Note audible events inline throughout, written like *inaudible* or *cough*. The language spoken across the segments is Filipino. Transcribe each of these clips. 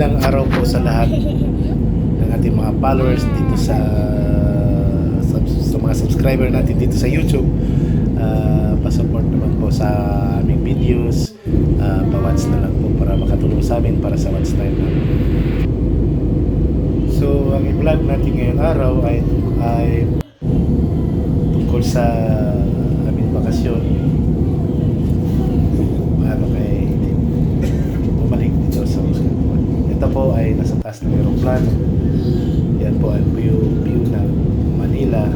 Magandang araw po sa lahat ng ating mga followers dito sa sa, mga subscriber natin dito sa YouTube. Ah, pa-support naman po sa aming videos. Uh, pa-watch na lang po para makatulong sa amin para sa watch time namin. So, ang i-vlog natin ngayong araw ay, ay tungkol sa aming bakasyon. Ano kay bumalik dito sa Muscatwan. Ito po ay nasa taas ng aeroplano. Yan po ang view, view ng Manila,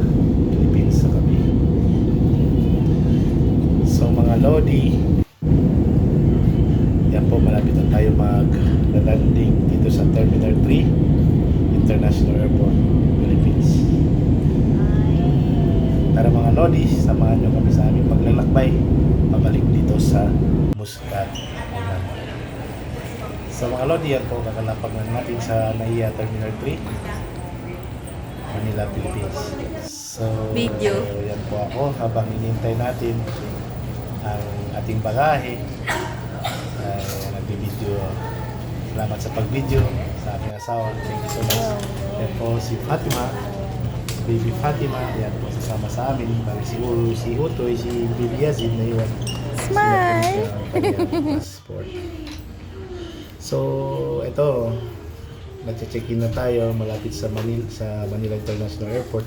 Philippines sa kabi. So mga Lodi, yan po malapit na tayo mag-landing dito sa Terminal 3 International Airport, Philippines. Tara mga Lodi, samahan nyo kami sa aming paglalakbay pabalik dito sa Muscat, Oman. Sa mga Lodi, yan po kakalapag na natin sa NAIA Terminal 3 Manila, Philippines. So, Video. yan po ako habang inintay natin ang ating bagahe ay nagbibideo. Salamat sa pag-video sa aking asawa. Thank you so much. Yan po si Fatima, baby Fatima, yan po sasama sa amin. Bali si Uru, si Utoy, si Baby Yazid na iwan. Smile! Sila *laughs* po yung kanyang passport. So, ito, nagche-check-in na tayo malapit sa Manila, sa Manila International Airport.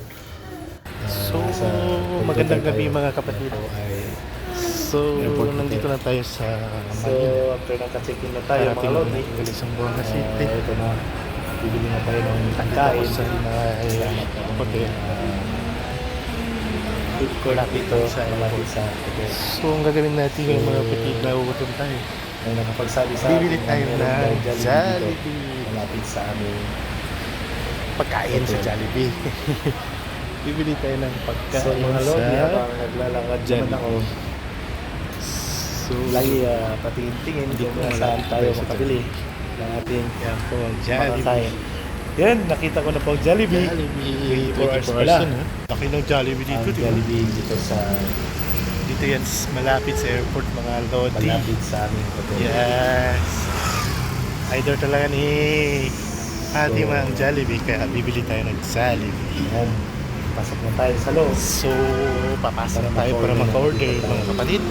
Ah, So, sa magandang gabi tayo. mga kapatid. Ito ay So, Airport nandito hotel. na tayo sa So, Manila. after naka-check-in na tayo, Parating mga na lodi, ng Isang buwan na ah, city. ito na, bibili na tayo ng pagkain. sa hotel. Food court dito sa malapit sa hotel. So, ang gagawin natin yung mga kapatid, nauutom tayo. May nakapagsabi sa Bibili akin tayo na Jollibee. malapit sa amin. Pagkain sa Jollibee. *laughs* Bibili tayo ng pagkain So mga lodi, sa habang naglalakad naman ako, So, lagi uh, patingin-tingin kung ko saan malapit tayo makabili ng ating yan po. Jollibee. Yan, nakita ko na po ang Jollibee. Jollibee. 24 hours 24 pala. Laki ng Jollibee dito, Ang? Jollibee dito sa Dito yan, malapit sa airport, mga lodi. malapit sa aming hotel. Yes. Idol talaga ni Fatima So- ang Jollibee, kaya bibili tayo ng Jollibee. Yan, pasok na tayo sa loob. So, papasok Para na tayo para na. mga kapatid.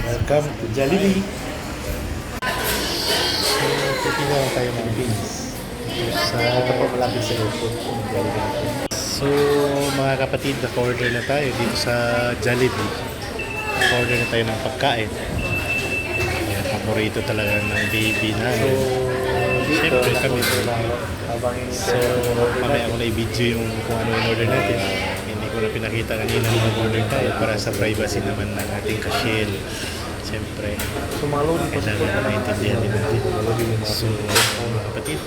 Welcome to Jollibee. So, titingnan lang tayo mga Philippines. Sa... Ito po malapit sa airport. So, mga kapatid, naka-order na tayo dito sa Jollibee. Naka-order na tayo ng pagkain. Yan, paborito talaga ng baby na. So, Siyempre, kami. So, mamaya ako na i-video yung kung ano yung order natin. Hindi ko na pinakita kanina nung mag-order tayo para sa privacy naman ng ating cashier. Siyempre, kailangan na maintindihan din natin. So, mga kapatid,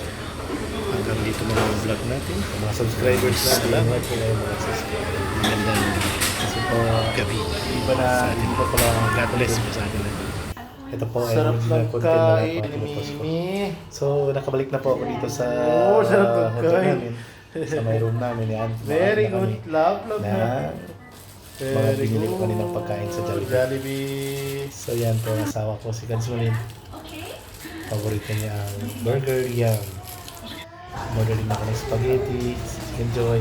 dito mga vlog natin. mga subscribers na Salamat. po kayo mga subscribers. Magandang Kasi po, gabi. iba na, Sa atin. hindi pa pala God bless po sa atin. Ito po ay Sarap ng content na kain ni. Mimi. So, nakabalik na po ako dito sa Oo, sarap ng hotel kain. namin. Sa may room namin yan. Very good. Love, love Na, na. mga binili ko kaninang pagkain sa Jollibee. Jollibee. So yan po, ang asawa ko si Kansulin. Paborito niya ang burger yum. Din ako ng spaghetti, chicken joy.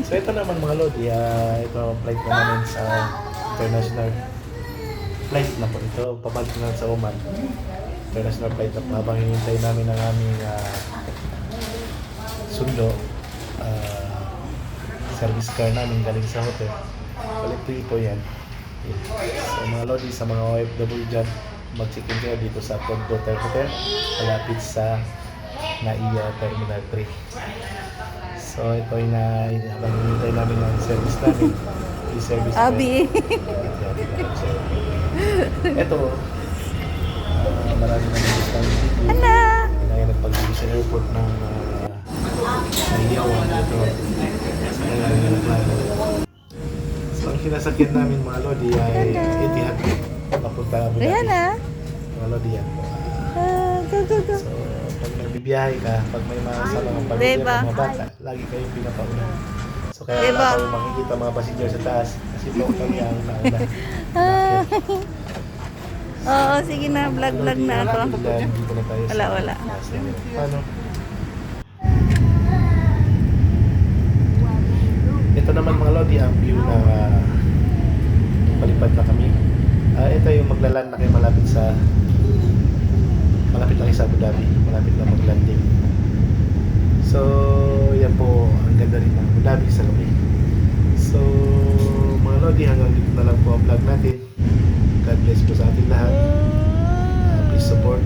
So ito naman mga lodi, ah, ito flight na namin sa international flight na po ito. Pabalik na sa Oman. International flight na po habang hinintay namin ang aming ah, sundo. ah, service car namin galing sa hotel. Balik po yan. So mga lodi, sa mga OFW dyan, mag-check-in kayo dito sa Tondo Hotel, malapit sa NAIA Terminal 3. So ito ay na, habang hinintay namin ang service namin, i-service Abi. *laughs* Ito, ah, marami na nang gusto ng video. Hala! Kaya nagpag-ibig sa airport ng uh, Naiyawan dito. Sa kailangan ng plano. So ang sinasakyan namin mga lodi ay. Etihad. Papunta Abu Dhabi. Rihanna? Mga lodi yan. Ah, go, go, go. So pag nagbibiyahe ka, pag may mga kasama ng pamilya, Diba? mga bata, lagi kayong pinapauna. So kaya Diba? wala kayong makikita mga passenger sa taas kasi po kami ang nauna. *laughs* Ah. Oo, sige na, vlog-vlog na ako. Sa- Wala, wala. sa- Paano? Ito naman mga Lodi, ang view na uh, palipad na kami. Ah, ito yung maglaland na kayo malapit sa malapit lang sa Abu Dhabi. Malapit na maglanding. So, yan po, ang ganda rin ng Abu Dhabi sa gabi. So, mga Lodi, hanggang dito na lang po ang vlog natin. God bless po sa ating lahat. Uh, please support